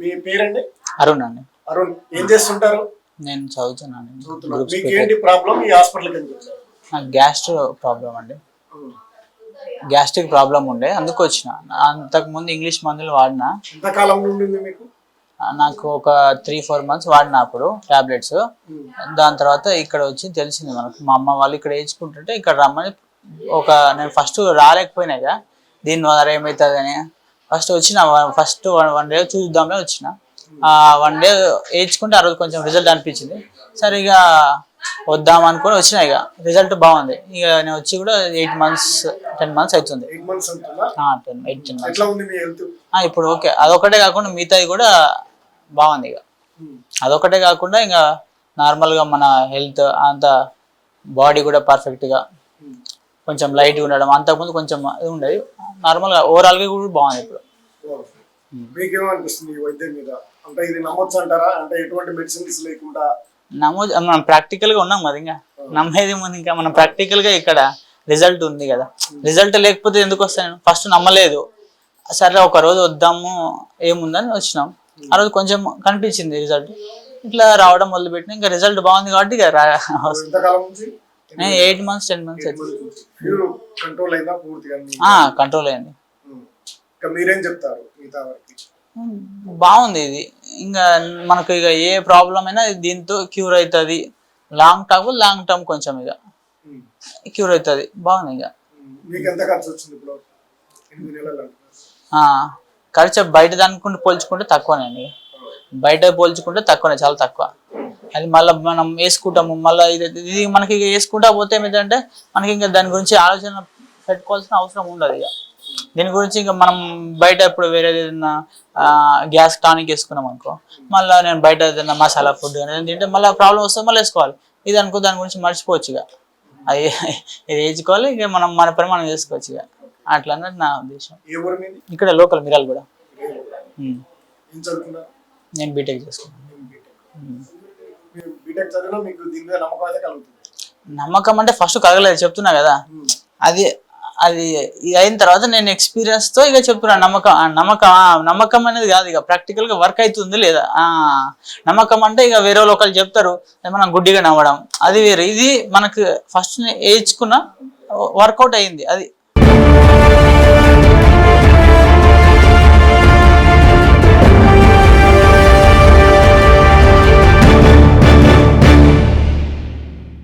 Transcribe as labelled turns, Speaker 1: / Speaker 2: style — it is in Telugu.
Speaker 1: మీ పేరండి?
Speaker 2: అరుణ్ అండి.
Speaker 1: అరుణ్ ఏం చేస్తుంటారు?
Speaker 2: నేను చదువుతున్నాను.
Speaker 1: చదువుతున్నారు. మీకు ఏంటి ప్రాబ్లం? ఈ హాస్పిటల్కి
Speaker 2: నాకు గ్యాస్ట్రో ప్రాబ్లం అండి. గ్యాస్ట్రిక్ ప్రాబ్లం ఉండే అందుకు వచ్చిన. అంతకుముందు ఇంగ్లీష్ మందులు వాడినా.
Speaker 1: ఎంతకాలం మీకు?
Speaker 2: నాకు ఒక త్రీ ఫోర్ మంత్స్ వాడిన అప్పుడు టాబ్లెట్స్. దాని తర్వాత ఇక్కడ వచ్చి తెలిసింది మనకు. మా అమ్మ వాళ్ళు ఇక్కడ వేయించుకుంటుంటే ఇక్కడ రమ్మని ఒక నేను ఫస్ట్ రాలేకపోయినాయిగా దీని ద్వారా ఏమవుతుంది అని ఫస్ట్ వచ్చిన ఫస్ట్ వన్ వన్ డే చూద్దాంలే వచ్చిన. ఆ వన్ డే వేయించుకుంటే ఆ రోజు కొంచెం రిజల్ట్ అనిపించింది. సరే ఇక వద్దాం అనుకొని వచ్చిన ఇక. రిజల్ట్ బాగుంది. ఇక నేను వచ్చి కూడా ఎయిట్ మంత్స్ టెన్ మంత్స్ అవుతుంది. టెన్ ఎయిట్ టెన్ మంత్స్ ఇప్పుడు ఓకే. అదొకటే కాకుండా మిగతాది కూడా బాగుంది ఇక. అదొకటే కాకుండా ఇంకా నార్మల్గా మన హెల్త్ అంత బాడీ కూడా పర్ఫెక్ట్గా కొంచెం లైట్గా ఉండడం అంతకుముందు కొంచెం ఇది ఉండేది. నార్మల్గా ఓవరాల్గా కూడా బాగుంది ఇప్పుడు.
Speaker 1: మీకేమనిపిస్తుంది ఈ వైద్యం మీద? అంటే ఇది నమ్మొచ్చు అంటారా? అంటే ఎటువంటి మెడిసిన్స్ లేకుండా?
Speaker 2: నమోదు మనం ప్రాక్టికల్గా ఉన్నాం కదా ఇంకా. నమ్మేది ముందు ఇంకా? మనం ప్రాక్టికల్గా ఇక్కడ రిజల్ట్ ఉంది కదా. రిజల్ట్ లేకపోతే ఎందుకు వస్తాను ఫస్ట్ నమ్మలేదు. సరే ఒక రోజు వద్దాము ఏముందని వచ్చినాం. ఆ రోజు కొంచెం కనిపించింది రిజల్ట్ ఇట్లా రావడం మొదలుపెట్టిన ఇంకా రిజల్ట్ బాగుంది కాబట్టి ఇక eight months ten months
Speaker 1: control అయిందా పూర్తిగా మీ-
Speaker 2: కంట్రోల్ అయింది
Speaker 1: ఉమ్. ఇంకా మీరేం చెప్తారు మిగతా వారికి?
Speaker 2: బాగుంది ఇది. ఇంకా మనకు ఇక ఏ ప్రాబ్లం అయినా దీంతో క్యూర్ అవుతుంది లాంగ్ టర్మ్ లాంగ్ టర్మ్ కొంచెం ఇక. క్యూర్ అవుతుంది బాగుంది ఇక.
Speaker 1: మీకు ఎంత ఖర్చు వచ్చింది ఇప్పుడు? ఎనిమిది నెలలు
Speaker 2: ఖర్చు బయట దానికుంటే పోల్చుకుంటే తక్కువనండి బయట పోల్చుకుంటే తక్కువనే చాలా తక్కువ. అది మళ్ళీ మనం వేసుకుంటాము మళ్ళీ ఇది ఇది మనకి వేసుకుంటా పోతే ఏమిటంటే మనకి ఇంకా దాని గురించి ఆలోచన పెట్టుకోవాల్సిన అవసరం ఉండదు ఇక. దీని గురించి ఇంకా మనం బయట ఇప్పుడు వేరే ఏదైనా గ్యాస్ టానిక్ వేసుకున్నాం అనుకో మళ్ళీ నేను బయట ఏదైనా మసాలా ఫుడ్ అనేది తింటే మళ్ళీ ప్రాబ్లం వస్తే మళ్ళీ వేసుకోవాలి. ఇది అనుకో దాని గురించి మర్చిపోవచ్చు ఇక. అది ఇది వేసుకోవాలి ఇక మనం మన పని మనం చేసుకోవచ్చు ఇక. అట్లా అన్నది నా ఉద్దేశం. ఇక్కడ లోకల్ మిరాలు కూడా నేను బీటెక్ చేసుకున్నాను.
Speaker 1: నమ్మకం
Speaker 2: అంటే ఫస్ట్ కలగలేదు చెప్తున్నా కదా. అది అది అయిన తర్వాత నేను ఎక్స్పీరియన్స్తో ఇక చెప్తున్నాను నమ్మకం నమ్మకం ఆ, నమ్మకం అనేది కాదు ఇక ప్రాక్టికల్గా వర్క్ అవుతుంది లేదా? ఆ, నమ్మకం అంటే ఇక వేరే వాళ్ళు ఒకళ్ళు చెప్తారు మనం గుడ్డిగా నమ్మడం. అది వేరే. ఇది మనకు ఫస్ట్ వేయించుకున్న వర్కౌట్ అయింది. అది